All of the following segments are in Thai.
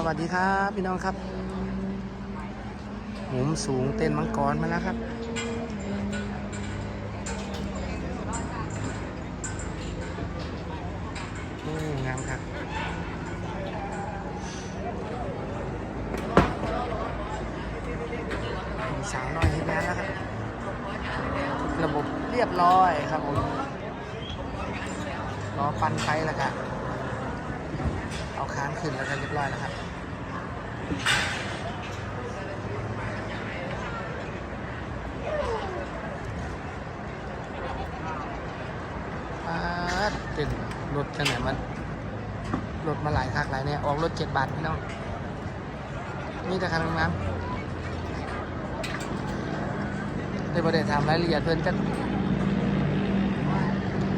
สวัสดีครับพี่น้องครับหมุมสูงเต้นมังกรมาแล้วครับ โอ้งามครับมีสาวน้อยเห็นงานแล้วครับ ระบบเรียบร้อยครับผมรอฟันไฟแล้วกันเอาค้างขึ้นแล้วกันเรียบร้อยแล้วครับ ตื่นรถจังไหนมันรถมาหลายคักหลายเนี่ยออกรถเจ็ดบาทพี่น้องนี่แต่คันน้ำได้ประเด็นถามรายละเอียดเพื่อนจัก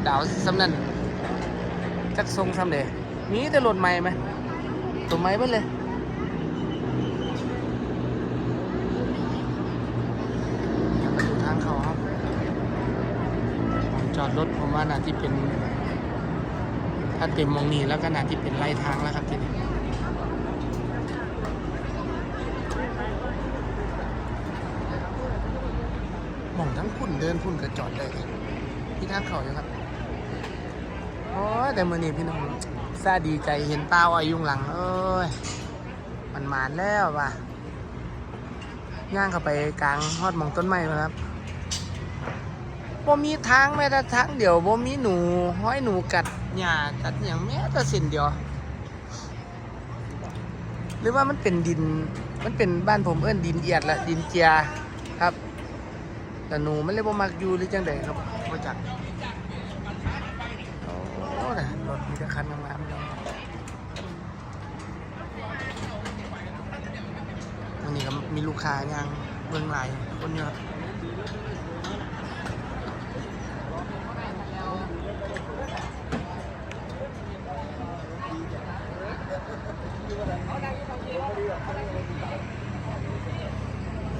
ดาวสำนันจักทรงสำเดมีแต่รถใหม่ไหมตัวใหม่เพิ่นเลยประตูทางเขาครับ จอดร ถผมว่าน่าที่เป็นถ้าเต็มมองนี้แล้วก็น่าที่เป็นไล่ทางแล้วครับทีนี้มองทั้งพุ่นเดินพุ่นก็จอดเลยที่ทางเขาอยู่ครับโอ้แต่มื่อนี้พี่น้องซาดีใจเห็นเต้าอายุงหลังเอ้ยมันมานแล้วว่ะย่างเข้าไปกลางฮอดมองต้นไม้มาครับ บ่มีทางแม้แต่ทางเดียวบ่มีหนูห้อยหนูกัดหญ้ากัดอย่างแม้แต่เส้นเดียว หรือว่ามันเป็นดิน มันเป็นบ้านผมเอิ้นดินเอียดละดินเจียครับ แต่หนูมันเลยบ่มักอยู่หรือจังใดครับบ่จักโอ้นะรถมีแต่คันงามๆวันนี้ก็มีลูกค้าย่างเบิ่งหลายคนอยู่ครับ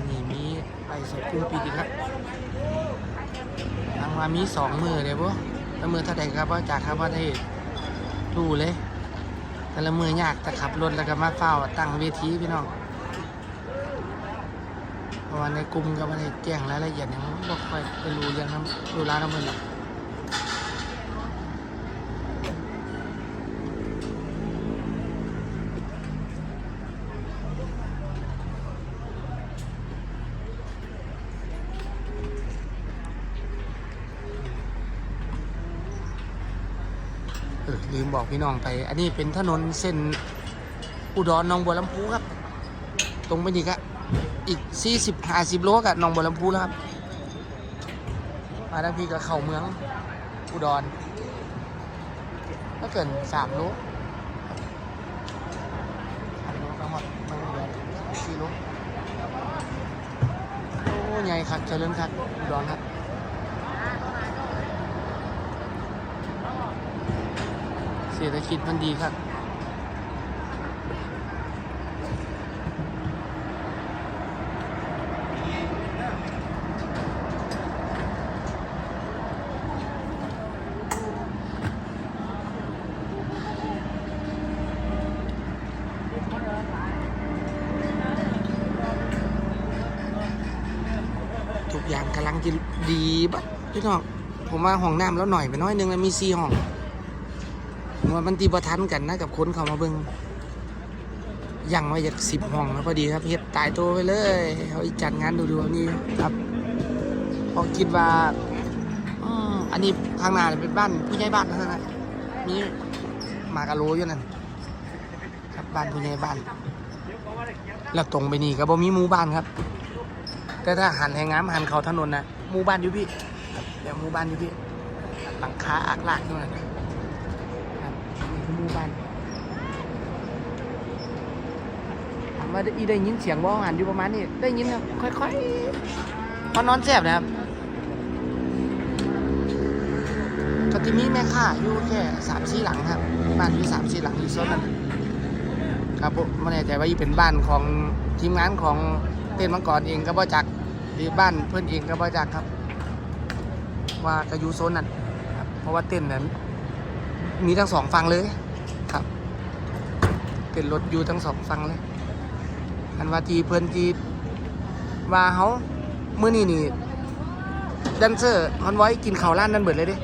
นี่มีไปสดกุ้งปีกครับ ทามามีสองมือเลยปุ๊แล้วมือเท่าใดครับว่าจากครับว่าได้ดูเลย แต่ละมือยากแต่ขับรถแล้วก็มาเฝ้าตั้งเวทีพี่น้องเพราะว่าในกลุ่มก็ไม่ได้แจ้งรายละเอียดอย่างบ่ค่อยไปรู้เรื่องน้ำรู้ร้านน้ำมันหรอก ออลืมบอกพี่น้องไป อันนี้เป็นถนนเส้นอุดรหนองบัวลำพูครับ ตรงไปนี่ครับอีก40 50โลกับหนองบัวลำพูแล้วครับ มาทางพี่ก็เข้าเมืองอุดรก็เกิน3โลสามโลก็หมดมืองอุดรสี่โลโอ้ใหญ่ครับเจริญครับอุดรครับ ศรษฐกิจมันดีครับทุกอย่างกำลังจะดีบัดพี่น้องผมว่าห้องน้ำแล้วหน่อยไปน้อยนึงแล้วมีสี่ห้อง ว่ามันตีประทันกันนะกับคนเขามาเบิงยังไว้จากสิบห้องแล้วพอดีครับเฮ็ดตายตัวไปเลยเขาจัดงานดูๆนี่ครับพอคิดว่าอันนี้ทางหน้าเป็นบ้านผู้ใหญ่บ้านนั้นนะมีมากะโลอยู่นั่นครับบ้านผู้ใหญ่บ้าน แล้วตรงไปนี่ก็บ่มีหมู่บ้านครับ แต่ถ้าหันแหงน้ำหันเขาถนนนะหมู่บ้านอยู่พี่ครับเดี๋ยวหมู่บ้านอยู่พี่หลังคาอักลากอยู่นั่นครับนี่คือ หมู่บ้านถามว่าอีได้ยินเสียงบ่หันอยู่ประมาณนี้ได้ยินครับค่อยๆพอนอนแซบนะครับก็จะมีแม่ค้าอยู่แค่สามสี่หลังครับบ้านอยู่สามสี่หลังอยู่โซนนั้นครับผมไม่แน่ใจว่าอีเป็นบ้านของทีมงานของเต้นมังกรเองก็บ่จักหรือบ้านเพื่อนเองก็บ่จักครับ ว่าก็อยู่โซนนั้นเพราะว่าเต้นนั้น มีทั้งสองฝั่งเลยครับเต้นรถอยู่ทั้งสองฝั่งเลย อันว่าทีเพิ่นทีว่าเฮาเมื้อนี้นี่แดนเซอร์ฮอนไว้กินข้าวร้านนั้นเบิดเลยเด้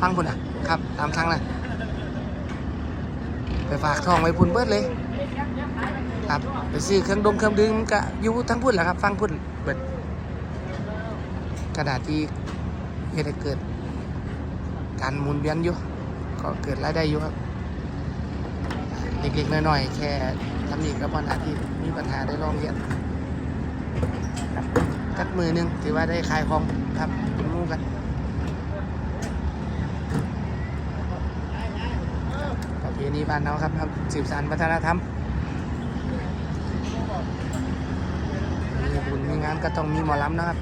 ฟังพุ่นอะครับ ตามทางนะไปฝากทองไว้พุ่นเบิดเลย ครับไปซื้อเครื่องดมเครื่องดื่มก็อยู่ทั้งพุ่นแหละครับ ฟังพุ่นเบิดกระดาษที่เฮ็ดให้เกิด การหมุนเวียนอยู่ ก็เกิดรายได้อยู่ครับเล็กๆน้อยๆแค่ทำนี่ก็พอหนาที่มีปัญหาได้ลองเรียนครับจักมือหนึงถือว่าได้ขายของครับเป็นมู่กันประเพณีบ้านเราครับครับสืบสานวัฒนธรรมมีบุญมีงานก็ต้องมีหมอลำนะครับ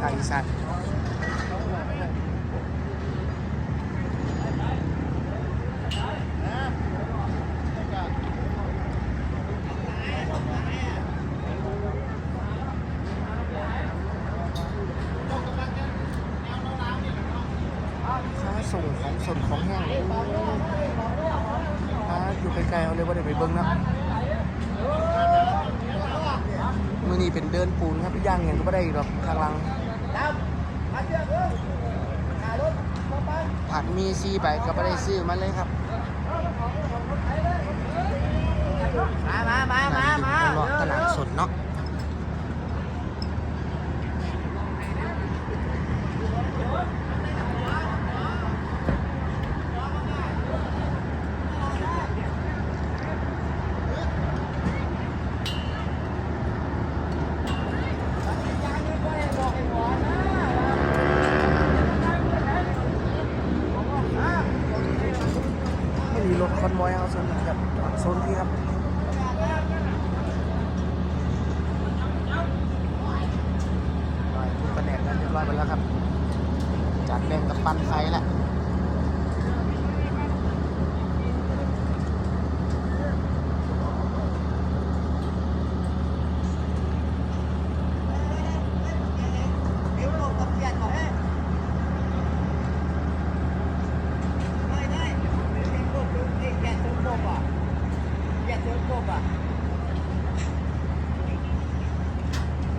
ภาคอีสาน ของสดของแห้งค้าอยู่ไกลๆเอาเลยว่าเดี๋ยวไปเบิ้งนะมือนี้เป็นเดินปูนครับย่างเงินก็ไม่ได้อีกหรอกข้างหลังผัดมีซีใบก็ไม่ได้ซื้อมาเลยครับ มามามามามาเลาะตลาดสดเนาะไม่มีรถคอนวอยเอาโซนนี้ครับโซนที่ครับ ทุกแผนกนั้นเรีย บร้อยไปแล้วครับจัดแบ่งกับปันไซแหละ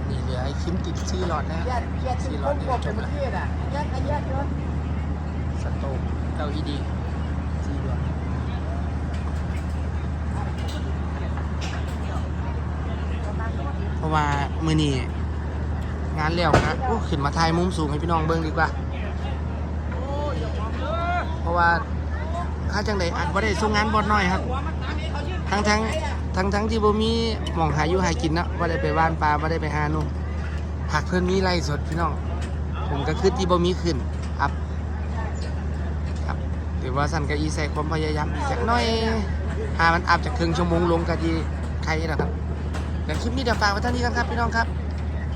นี่เหลือไอ้คิมติดซีหลอดนะ แยครับกแยกถึงต้นกบเป็นประเทศอะแยกกันแยกเยอะสโตก LED ซีหลอดเพราะว่ามือนี้งานเลี้ยวนะโอ้ขึ้นมาถ่ายมุมสูงให้พี่น้องเบิ่งดีกว่า เพราะว่าถ้าจังใดอาจบ่ได้ส่งงานบอดน้อยครับ ทั้งทั้งทั้งทั้งที่บ่มีหมองหาอยู่หากินนะบ่ได้ไปว่านปลาบ่ได้ไปหานุ่ม หากเพื่อนมีไร่สดพี่น้อง ผมก็คือที่บ่มีขึ้นครับครับถือว่าสันก็อีใส่ความพยายามอีกจักหน้อยหามันอัพจากครึ่งชั่วโมงลงก็ดีใครนะครับเดี๋ยวคลิปนี้เดี๋ยวฝากไว้เท่านี้กันครับพี่น้องครับ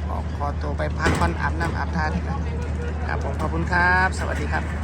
ขอขอตัวไปพักผ่อนอาบน้ำอาบท่าดีกว่าครับผมขอบคุณครับ สวัสดีครับ